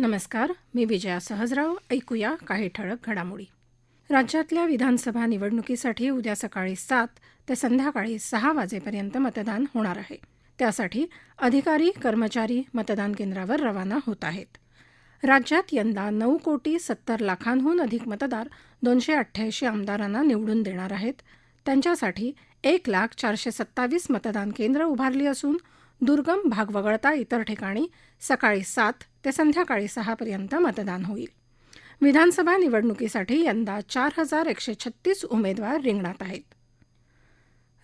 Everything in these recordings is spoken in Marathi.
नमस्कार मी विजया सहजराव. ऐकूया काही ठळक घडामोडी. राज्यातल्या विधानसभा निवडणुकीसाठी उद्या सकाळी सात ते संध्याकाळी सहा वाजेपर्यंत मतदान होणार आहे. त्यासाठी अधिकारी कर्मचारी मतदान केंद्रावर रवाना होत आहेत. राज्यात यंदा नऊ कोटी सत्तर लाखांहून अधिक मतदार दोनशे अठ्ठ्याऐंशी आमदारांना निवडून देणार आहेत. त्यांच्यासाठी एक लाख चारशे सत्तावीस मतदान केंद्र उभारली असून दुर्गम भाग वगळता इतर ठिकाणी सकाळी सात ते संध्याकाळी सहापर्यंत मतदान होईल. विधानसभा निवडणुकीसाठी यंदा चार हजार एकशे छत्तीस उमेदवार रिंगणात आहेत.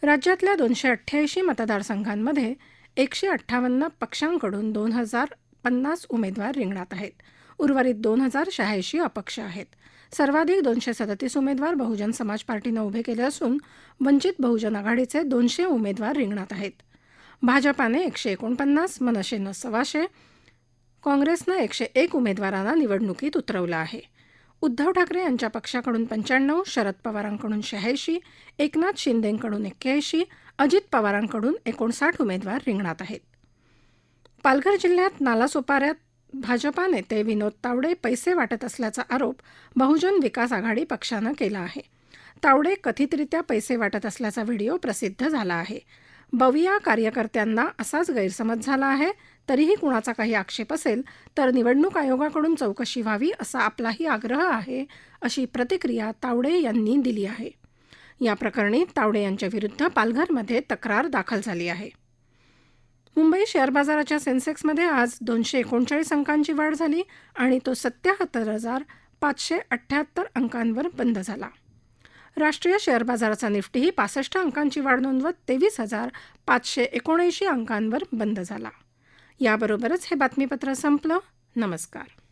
राज्यातल्या दोनशे अठ्ठ्याऐंशी मतदारसंघांमध्ये एकशे अठ्ठावन्न पक्षांकडून दोन हजार पन्नास उमेदवार रिंगणात आहेत. उर्वरित दोन हजार शहाऐंशी अपक्ष आहेत. सर्वाधिक दोनशे सदतीस उमेदवार बहुजन समाज पार्टीनं उभे केले असून वंचित बहुजन आघाडीचे दोनशे उमेदवार रिंगणात आहेत. भाजपाने एकशे एकोणपन्नास मनसेनं सव्वाशे काँग्रेसनं एकशे एक उमेदवारांना निवडणुकीत उतरवलं आहे. उद्धव ठाकरे यांच्या पक्षाकडून पंच्याण्णव शरद पवारांकडून शहाऐंशी एकनाथ शिंदेकडून एक्क्याऐंशी अजित पवारांकडून एकोणसाठ उमेदवार रिंगणात आहेत. पालघर जिल्ह्यात नालासोपाऱ्यात भाजपा नेते विनोद तावडे पैसे वाटत असल्याचा आरोप बहुजन विकास आघाडी पक्षानं केला आहे. तावडे कथितरित्या पैसे वाटत असल्याचा व्हिडिओ प्रसिद्ध झाला आहे. बविया कार्यकर्त्यांना असाच गैरसमज झाला आहे तरीही कुणाचा काही आक्षेप असेल तर निवडणूक आयोगाकडून चौकशी व्हावी असा आपलाही आग्रह आहे अशी प्रतिक्रिया तावडे यांनी दिली आहे. या प्रकरणी तावडे यांच्याविरुद्ध पालघरमध्ये तक्रार दाखल झाली आहे. मुंबई शेअर बाजाराच्या सेन्सेक्समध्ये आज दोनशे एकोणचाळीस अंकांची वाढ झाली आणि तो सत्याहत्तर हजार पाचशे अठ्ठ्याहत्तर अंकांवर बंद झाला. राष्ट्रीय शेअर बाजाराचा निफ्टीही पासष्ट अंकांची वाढ नोंदवत तेवीस हजार पाचशे एकोणऐंशी अंकांवर बंद झाला. याबरोबरच हे बातमीपत्र संपलं. नमस्कार.